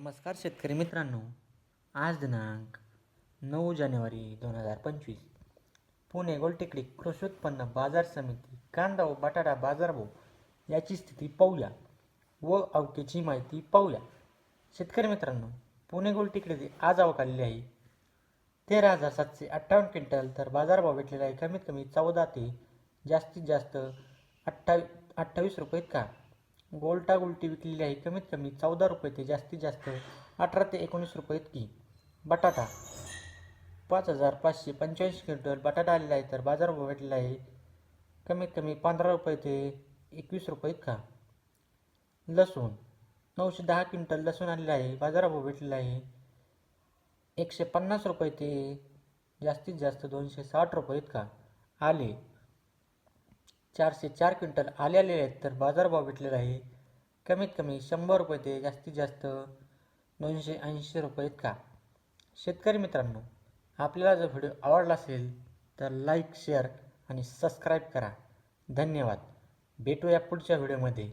नमस्कार शेतकरी मित्रांनो आज दिनांक नऊ जानेवारी दोन हजार पंचवीस. पुणे गोलटेकडी कृषी उत्पन्न बाजार समिती कांदा व बटाटा बाजारभाव याची स्थिती पाहूया व अवकेची माहिती पाहूया. शेतकरी मित्रांनो पुणे गोलटेकडे आज आवक आलेली आहे तेरा हजार सातशे अठ्ठावन्न क्विंटल तर बाजारभाव भेटलेला आहे कमीत कमी चौदा ते जास्तीत जास्त अठ्ठावी अठ्ठावीस रुपये का गोलटा गुलटी विकलेली आहे. कमीत कमी चौदा रुपये ते जास्तीत जास्त अठरा ते एकोणीस रुपये इतकी. बटाटा. पाच हजार पाचशे पंच्याऐंशी क्विंटल बटाटा आलेला आहे. तर बाजारभाव भेटलेला आहे. कमीत कमी पंधरा रुपये ते एकवीस रुपये इतका. लसूण. नऊशे दहा क्विंटल लसूण आलेला आहे. बाजारभाव भेटलेला आहे. एकशे पन्नास रुपये ते जास्तीत जास्त दोनशे साठ रुपये इतका. आले. चारशे चार क्विंटल आले आलेले आहेत तर बाजारभाव भेटलेला आहे. कमीत कमी शंभर रुपये ते जास्तीत जास्त दोनशे ऐंशी रुपये का शेतकरी मित्रांनो आपल्याला जर व्हिडिओ आवडला असेल तर लाईक शेअर आणि सबस्क्राईब करा. धन्यवाद. भेटूया पुढच्या व्हिडिओमध्ये.